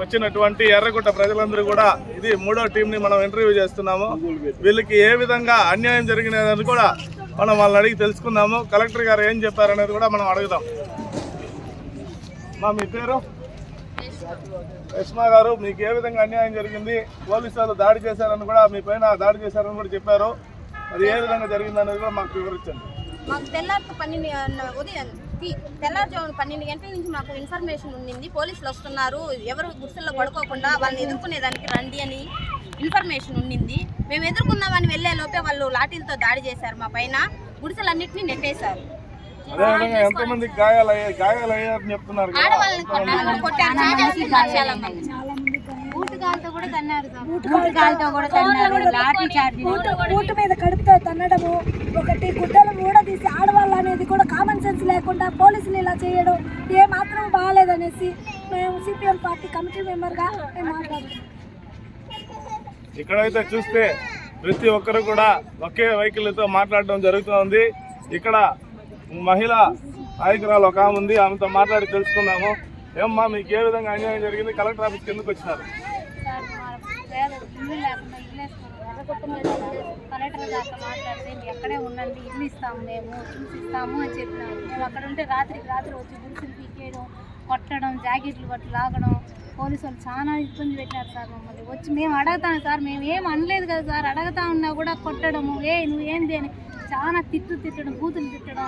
వచ్చినటువంటి ఎర్రగుట్ట ప్రజలందరూ కూడా ఇది మూడో టీంని మనం ఇంటర్వ్యూ చేస్తున్నాము. వీళ్ళకి ఏ విధంగా అన్యాయం జరిగినదని కూడా మనం వాళ్ళని అడిగి తెలుసుకుందాము. కలెక్టర్ గారు ఏం చెప్పారనేది కూడా మనం అడుగుదాం. మా మీ పేరు? యష్మా గారు మీకు ఏ విధంగా అన్యాయం జరిగింది? పోలీసు వాళ్ళు దాడి చేశారని కూడా మీ పైన దాడి చేశారని కూడా చెప్పారు. అది ఏ విధంగా జరిగింది అనేది కూడా మాకు వివరించండి. మాకు తెల్లారి పన్నెండు ఉదయం తి- తెల్లారుజామున పన్నెండు గంటల నుంచి మాకు ఇన్ఫర్మేషన్ ఉండింది. పోలీసులు వస్తున్నారు. ఎవరు గుడిసెల్లో పడుకోకుండా వాళ్ళని ఎదుర్కొనేదానికి రండి అని ఇన్ఫర్మేషన్ ఉండింది. మేము ఎదుర్కొందామని వెళ్ళే లోపే వాళ్ళు లాఠీలతో దాడి చేశారు. మా పైన గుడిసెలన్నింటినీ నెట్టేశారు. ఆడవాళ్ళని కొట్టారు. కూడా తన్నారు కూడా తన్నారు లాఠీ చార్జ్ బూటు మీద కడుపుతో తన్నడము. ఒకటి గుడ్డలు మూడదీసి ఆడవాళ్ళు అనేది కూడా కామన్ సెన్స్ లేకుండా పోలీసులు ఇలా చేయడం ఏ మాత్రం బాగాలేదనేసి మేము సిపిఎం పార్టీ కమిటీ మెంబర్గా మేము మాట్లాడుతున్నాం. ఇక్కడైతే చూస్తే ప్రతి ఒక్కరు కూడా ఒకే వెహికల్తో మాట్లాడడం జరుగుతోంది. ఇక్కడ మహిళా నాయకురాలు ఒక ఆమె ఉంది ఆమెతో మాట్లాడి తెలుసుకుందాము. ఏమ్మా మీకు ఏ విధంగా అన్యాయం జరిగింది? కలెక్టర్ ఆఫీస్కి ఎందుకు వచ్చినారు సార్ మా పేద ఇల్లు లేకుండా ఇల్లు వేసుకున్నాం ఎర్రగొట్ట మీద కలెక్టర్ గారితో మాట్లాడితే మీరు ఎక్కడే ఉండండి ఇల్లు ఇస్తాము మేము చూసి ఇస్తాము అని చెప్పినాము మేము అక్కడ ఉంటే రాత్రికి రాత్రి వచ్చి గుడిసెలు పీకేయడం కొట్టడం జాకెట్లు పట్టు లాగడం పోలీసు వాళ్ళు చాలా ఇబ్బంది పెట్టారు సార్ మమ్మల్ని. వచ్చి మేము అడగతాం సార్ మేము ఏం అనలేదు కదా సార్. అడగతా ఉన్నా కూడా కొట్టడము ఏ నువ్వేంది అని చాలా తిట్టు తిట్టడం బూతులు తిట్టడం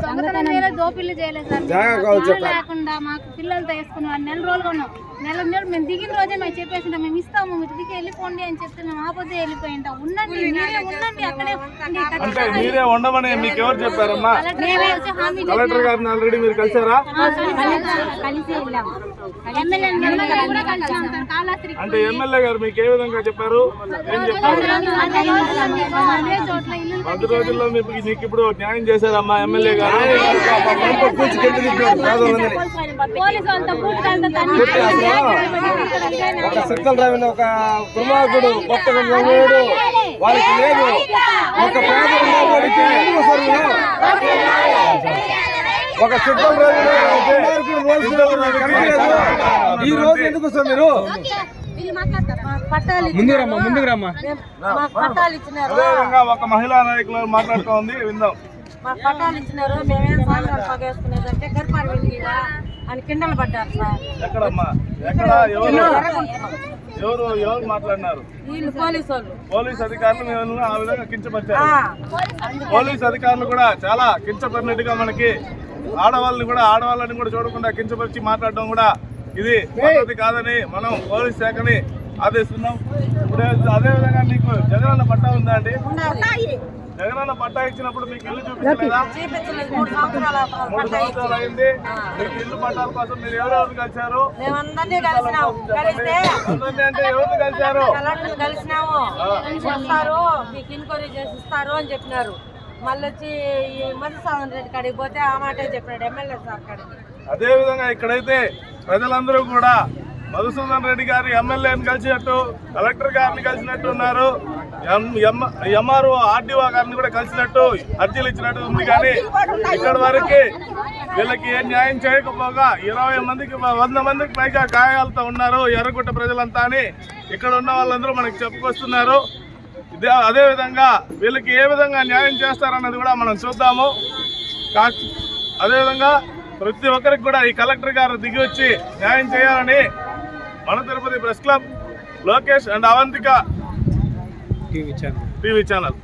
దొంగతనం చేయలేదు దోపిల్లు చేయలేదు సార్ లేకుండా మాకు పిల్లలతో వేసుకున్నాం నెల రోజులు ఉన్నాం నెల నెల మేము దిగిన రోజే మేము చెప్పేసినాం మేము ఇస్తాము మీరు దిగి వెళ్ళిపోండి అని చెప్తే మేము ఆపోతే వెళ్ళిపోయింటాం ఉండండి మీరే ఉండండి అక్కడే అంటే మీరే ఉండమని మీకు ఎవరు చెప్పారమ్మా కలెక్టర్ గారిని ఆల్రెడీ మీరు కలిసారా కలిసి వెళ్ళాము ఎమ్మెల్యే ఎమ్మెల్యే కూడా కలిసాం సార్ కాళాస్త్రి అంటే ఎమ్మెల్యే గారు మీకు ఏ విధంగా చెప్పారు? ఏం చెప్పారు? రోజుల్లో పది రోజుల్లో మీకు నీకు ఇప్పుడు న్యాయం చేశారమ్మా ఎమ్మెల్యే గారు. ఒక సిక్కల రావిన ఒక కుమారుడు కొత్త నవ్వుడు వాళ్ళకి లేదు. ఒక పేద ఉన్నవాడికి ఒక సిక్కల రావిన రోజు ఈ రోజు ఎందుకు వస్తారు మీరు? ముందుకు రమ్మా ముందుకు రమ్మా మాకు పట్టాలు ఇచ్చినారు అదేవిధంగా ఒక మహిళా నాయకులు మాట్లాడుతూ ఉంది విందాం. మాకు పట్టాలు ఇచ్చినారు మేమేం సాయంత్రం పగేసుకునేదంటే గర్భాలు వెళ్ళిగా అని కిండలు పడ్డారు సార్. ఎక్కడమ్మా? ఎక్కడ? ఎవరు? ఎవరు? ఎవరు మాట్లాడినారు? వీళ్ళు పోలీసు అధికారులు ఆ విధంగా కించపరిచారు. పోలీస్ అధికారులు కూడా చాలా కించపడినట్టుగా మనకి ఆడవాళ్ళని కూడా ఆడవాళ్ళని కూడా చూడకుండా కించపరిచి మాట్లాడడం కూడా ఇది పద్ధతి కాదని మనం పోలీస్ శాఖని ఆదేశిస్తున్నాం. ఇప్పుడు అదే విధంగా నీకు జగనన్న పట్టా ఉందా అండి? జగనన్న పట్టా ఇచ్చినప్పుడు మీకు ఇల్లు చూపించలేదా? మూడు సంవత్సరాలు మూడు సంవత్సరాలు అయింది. మీకు ఇల్లు పట్టాల కోసం మీరు ఎవరెవరు కలిశారు? అంటే ఎవరు కలిశారు? కలిసినాము. వస్తారు మీకు ఎంక్వైరీ చేసి ఇస్తారు అని చెప్పినారు. మళ్ళీ వచ్చి ఈ మధుసూదన్ రెడ్డి కాడికి పోతే ఆ మాటే చెప్పినాడు ఎమ్మెల్యే సార్ కాడికి. అదే విధంగా ఇక్కడైతే ప్రజలందరూ కూడా మధుసూదన్ రెడ్డి గారు ఎమ్మెల్యేని కలిసినట్టు కలెక్టర్ గారిని కలిసినట్టు ఉన్నారు. ఎంఆర్ఓ ఆర్డీఓ గారిని కూడా కలిసినట్టు అర్జీలు ఇచ్చినట్టు ఉంది. కానీ ఇక్కడ వరకు వీళ్ళకి ఏ న్యాయం చేయకపోగా ఇరవై మందికి వంద మందికి పైగా గాయాలతో ఉన్నారు ఎర్రగుట్ట ప్రజలంతా అని ఇక్కడ ఉన్న వాళ్ళందరూ మనకి చెప్పుకొస్తున్నారు. ఇదే అదే విధంగా వీళ్ళకి ఏ విధంగా న్యాయం చేస్తారన్నది కూడా మనం చూద్దాము. కా అదేవిధంగా ప్రతి ఒక్కరికి కూడా ఈ కలెక్టర్ గారు దిగి వచ్చి న్యాయం చేయాలని మన Tirupati press club Lokesh and Avantika TV channel. TV channel.